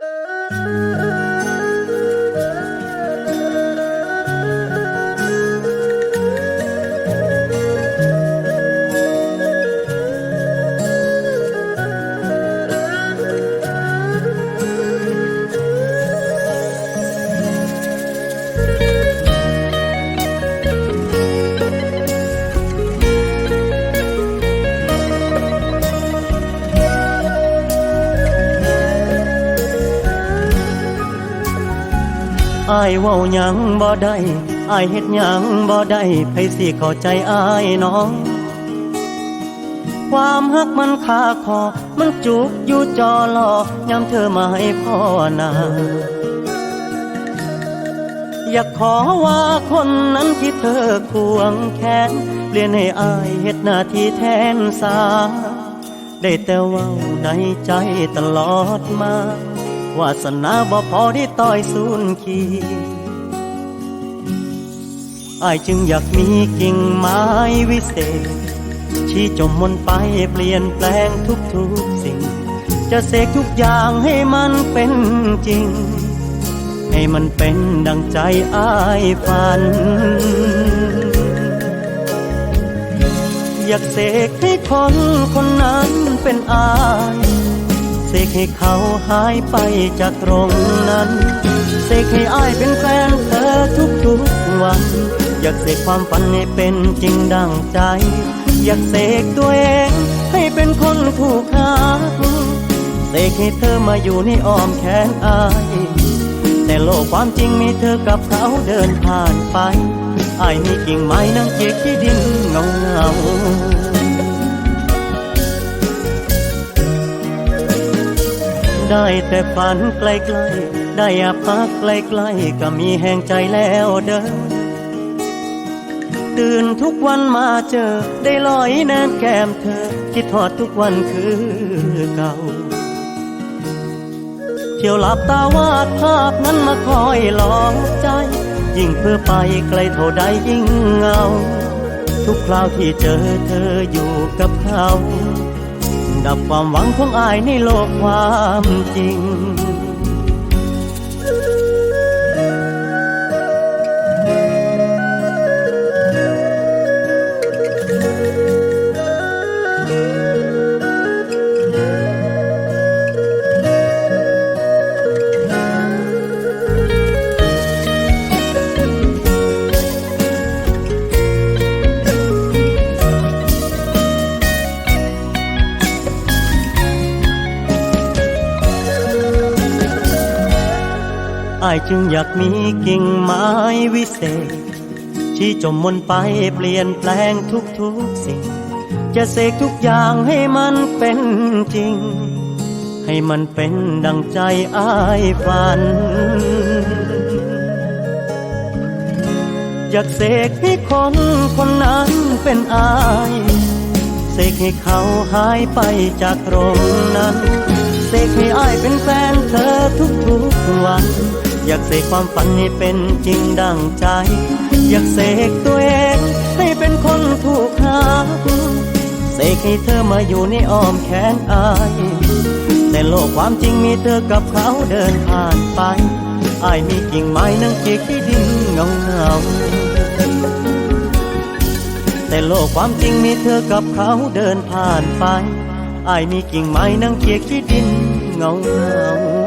Música อายเว้าหยังบ่ได้อายเฮ็ดหยังบ่ได้ไผสิเข้าใจอายน้อง ความฮักมันคาคอ มันจุกอยู่จอลอยามเธอมาให้พ่อนาอยากขอว่าคนนั้นที่เธอควงแขนเปลี่ยนให้อายเฮ็ดหน้าที่แทนสา ได้แต่ว่าในใจตลอดมา วาสนาบ่พอที่ต่อยสูนขีอายจึงอยากมีกิ่งไม้วิเศษ ชี้จมมนไปเปลี่ยนแปลงทุกๆสิ่ง จะเสกทุกอย่างให้มันเป็นจริง ให้มันเป็นดังใจอายฝัน อยากเสกให้คนคนนั้นเป็นอาย เสกให้เขาหายไปจากตรงนั้นเสกให้อ้ายเป็นแฟนเธอทุกๆวัน อยากเสกความฝันให้เป็นจริงดังใจ อยากเสกตัวเองให้เป็นคนถูกหาเสกให้เธอมาอยู่ในอ้อมแขนอ้ายแต่โลกความจริงมีเธอกับเขาเดินผ่านไปอ้ายมีกิ่งไม้นั่งเกียกที่ดินเงาเงา ได้แต่ฝันไกลๆ ได้อาพักไกลๆ ก็มีแห่งใจแล้วเด้อ ตื่นทุกวันมาเจอ ได้ลอยแนนแก้มเธอ คิดทอดทุกวันคือเก่า เที่ยวหลับตาวาดภาพนั้นมาคอยหลอกใจ ยิ่งเพื่อไปไกลเท่าใดยิ่งเงา ทุกคราวที่เจอเธออยู่กับเขา ดับความหวังของอายในโลกความจริง อายจึงอยากมีกิ่งไม้วิเศษ ที่จมมนไปเปลี่ยนแปลงทุกๆสิ่ง จะเสกทุกอย่างให้มันเป็นจริง ให้มันเป็นดังใจอายฝัน อยากเสกให้คนคนนั้นเป็นอายเสกให้เขาหายไปจากตรงนั้นเสกให้อายเป็นแฟนเธอทุกๆวัน อยากเสกความฝันให้เป็นจริงดังใจ อยากเสกตัวเองให้เป็นคนถูกหาเสกให้เธอมาอยู่ในอ้อมแขนอาย แต่โลกความจริงมีเธอกับเขาเดินผ่านไปอายมีกิ่งไม้นั่งเกียกที่ดินเงาเงาแต่โลกความจริงมีเธอกับเขาเดินผ่านไปอายมีกิ่งไม้นั่งเกียกที่ดินเงาเงา